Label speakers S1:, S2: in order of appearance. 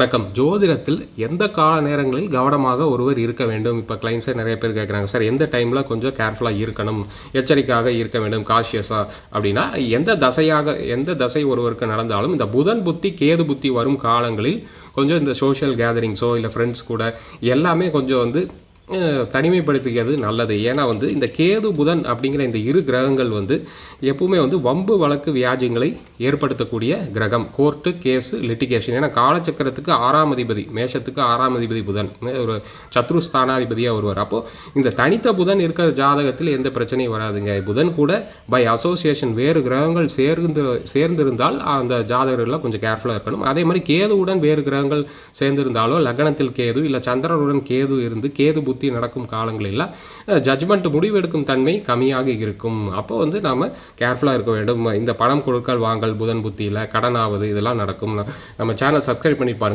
S1: வணக்கம் ஜோதிடத்தில் எந்த கால நேரங்களில் கவனமாக ஒருவர் இருக்க வேண்டும்? இப்போ கிளைண்ட்ஸே நிறைய பேர் கேட்குறாங்க சார் எந்த டைமில் கொஞ்சம் கேர்ஃபுல்லாக இருக்கணும்? எச்சரிக்கையாக இருக்க வேண்டும் காஷியஸாக அப்படின்னா எந்த தசையாக எந்த தசை ஒருவருக்கு நடந்தாலும் இந்த புதன் புத்தி கேது புத்தி வரும் காலங்களில் கொஞ்சம் இந்த சோஷியல் கேதரிங்ஸோ இல்லை ஃப்ரெண்ட்ஸ் கூட எல்லாமே கொஞ்சம் வந்து தனிமைப்படுத்துகிறது தனிமைப்படுத்திக்கிறது நல்லது. ஏன்னா வந்து இந்த கேது புதன் அப்படிங்கிற இந்த இரு கிரகங்கள் வந்து எப்பவுமே வந்து வம்பு வழக்கு வியாஜங்களை ஏற்படுத்தக்கூடிய கிரகம். கோர்ட்டு கேஸு லிட்டிகேஷன் ஏன்னா காலச்சக்கரத்துக்கு ஆறாம் அதிபதி மேஷத்துக்கு ஆறாம் அதிபதி புதன். ஒரு சத்ரு ஸ்தானாதிபதியாக வருவார். அப்போது இந்த தனித்த புதன் இருக்கிற ஜாதகத்தில் எந்த பிரச்சனையும் வராதுங்க. புதன் கூட பை அசோசியேஷன் வேறு கிரகங்கள் சேர்ந்து சேர்ந்திருந்தால் அந்த ஜாதகர்கள்லாம் கொஞ்சம் கேர்ஃபுல்லாக இருக்கணும். அதே மாதிரி கேதுவுடன் வேறு கிரகங்கள் சேர்ந்திருந்தாலோ லக்னத்தில் கேது இல்லை சந்திரனுடன் கேது இருந்து கேது சுற்றி நடக்கும் காலங்களில் ஜட்ஜ்மெண்ட் முடிவெடுக்கும் தன்மை கம்மியாக இருக்கும். அப்போ வந்து நாம் கேர்ஃபுல்லாக இருக்க வேண்டும். இந்த பணம் கொடுக்கல் வாங்கல் புதன் புத்தியில் கடனாவது இதெல்லாம் நடக்கும். நம்ம சேனல் சப்ஸ்கிரைப் பண்ணி பாருங்க.